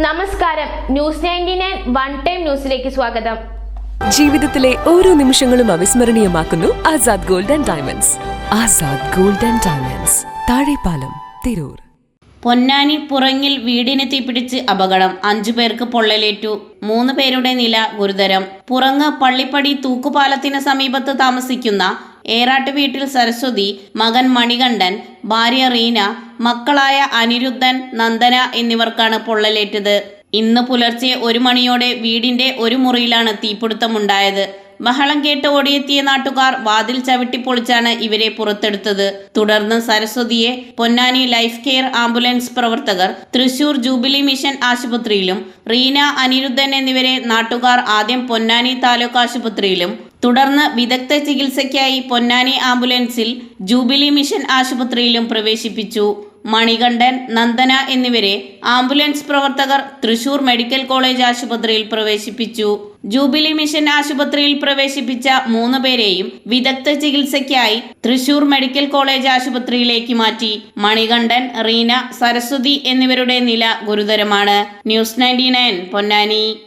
നമസ്കാരം. News ninety nine one time ന്യൂസിലേക്ക് സ്വാഗതം. ജീവിതത്തിലെ ഓരോ നിമിഷങ്ങളും അവിസ്മരണീയമാക്കുന്നു Azad gold and diamonds. Azad gold and diamonds. Thazhepalam Tirur. Ponnani പുറങ്ങിൽ വീടിന് തീപിടിച്ച് അപകടം. അഞ്ചു പേർക്ക് പൊള്ളലേറ്റു. മൂന്ന് പേരുടെ നില ഗുരുതരം. പുറങ്ങ് പള്ളിപ്പടി തൂക്കുപാലത്തിന് സമീപത്ത് താമസിക്കുന്ന ഏറാട്ട് വീട്ടിൽ സരസ്വതി മകൻ മണികണ്ഠൻ ഭാര്യ റീന മക്കളായ അനിരുദ്ധൻ നന്ദന എന്നിവർക്കാണ് പൊള്ളലേറ്റത്. ഇന്ന് പുലർച്ചെ ഒരു മണിയോടെ വീടിന്റെ ഒരു മുറിയിലാണ് തീപിടുത്തമുണ്ടായത്. ബഹളം കേട്ട് ഓടിയെത്തിയ നാട്ടുകാർ വാതിൽ ചവിട്ടിപ്പൊളിച്ചാണ് ഇവരെ പുറത്തെടുത്തത്. തുടർന്ന് സരസ്വതിയെ പൊന്നാനി ലൈഫ് കെയർ ആംബുലൻസ് പ്രവർത്തകർ തൃശൂർ ജൂബിലി മിഷൻ ആശുപത്രിയിലും റീന അനിരുദ്ധൻ എന്നിവരെ നാട്ടുകാർ ആദ്യം പൊന്നാനി താലൂക്ക് ആശുപത്രിയിലും തുടർന്ന് വിദഗ്ധ ചികിത്സയ്ക്കായി പൊന്നാനി ആംബുലൻസിൽ ജൂബിലി മിഷൻ ആശുപത്രിയിലും പ്രവേശിപ്പിച്ചു. മണികണ്ഠൻ നന്ദന എന്നിവരെ ആംബുലൻസ് പ്രവർത്തകർ തൃശൂർ മെഡിക്കൽ കോളേജ് ആശുപത്രിയിൽ പ്രവേശിപ്പിച്ചു. ജൂബിലി മിഷൻ ആശുപത്രിയിൽ പ്രവേശിപ്പിച്ച മൂന്ന് പേരെയും വിദഗ്ധ ചികിത്സയ്ക്കായി തൃശൂർ മെഡിക്കൽ കോളേജ് ആശുപത്രിയിലേക്ക് മാറ്റി. മണികണ്ഠൻ റീന സരസ്വതി എന്നിവരുടെ നില ഗുരുതരമാണ്. News ninety Ponnani.